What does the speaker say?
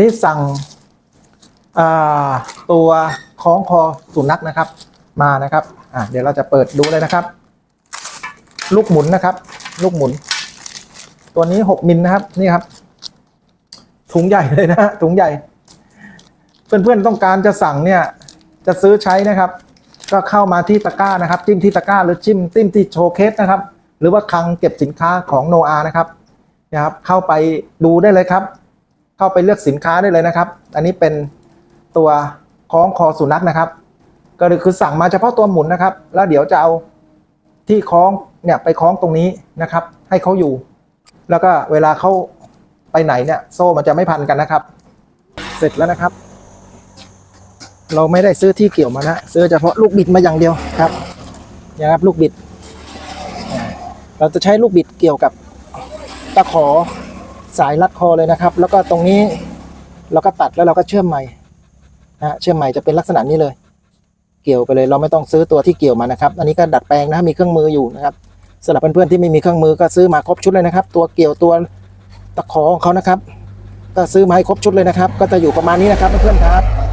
นี่สั่งตัวคล้องคอสุนัขนะครับ มานะครับอะเดี๋ยวเราจะเปิดดูเลยนะครับ ลูกหมุนนะครับ ลูกหมุน ตัวนี้หกมิลนะครับนี่ครับ ถุงใหญ่เลยนะฮะถุงใหญ่ เพื่อนๆต้องการจะสั่งเนี่ยจะซื้อใช้นะครับ ก็เข้ามาที่ตะกร้านะครับ จิ้มที่ตะกร้าหรือจิ้มจิ้มที่โชว์เคสนะครับ หรือว่าคลังเก็บสินค้าของโนอานะครับนะครับ เข้าไปดูได้เลยครับ เข้าไปเลือกสินค้าได้เลยนะครับ อันนี้เป็นตัวคล้องคอสุนัขนะครับ ก็คือสั่งมาเฉพาะตัวหมุนนะครับ แล้วเดี๋ยวจะเอาที่คล้องเนี่ยไปคล้องตรงนี้นะครับ ให้เขาอยู่ แล้วก็เวลาเขาไปไหนเนี่ยโซ่มันจะไม่พันกันนะครับ เสร็จแล้วนะครับ เราไม่ได้ซื้อที่เกี่ยวมานะซื้อเฉพาะลูกบิดมาอย่างเดียวครับนี่ยครับลูกบิด เราจะใช้ลูกบิดเกี่ยวกับตะขอ สายรัดคอเลยนะครับ แล้วก็ตรงนี้เราก็ตัดแล้วเราก็เชื่อมใหม่นะเชื่อมใหม่จะเป็นลักษณะนี้เลย เกี่ยวไปเลยเราไม่ต้องซื้อตัวที่เกี่ยวมานะครับ อันนี้ก็ดัดแปลงนะมีเครื่องมืออยู่นะครับสำหรับเพื่อนๆที่ไม่มีเครื่องมือก็ซื้อมาครบชุดเลยนะครับ ตัวเกี่ยวตัวตะขอของเขานะครับ ก็ซื้อมาให้ครบชุดเลยนะครับ ก็จะอยู่ประมาณนี้นะครับเพื่อนๆครับ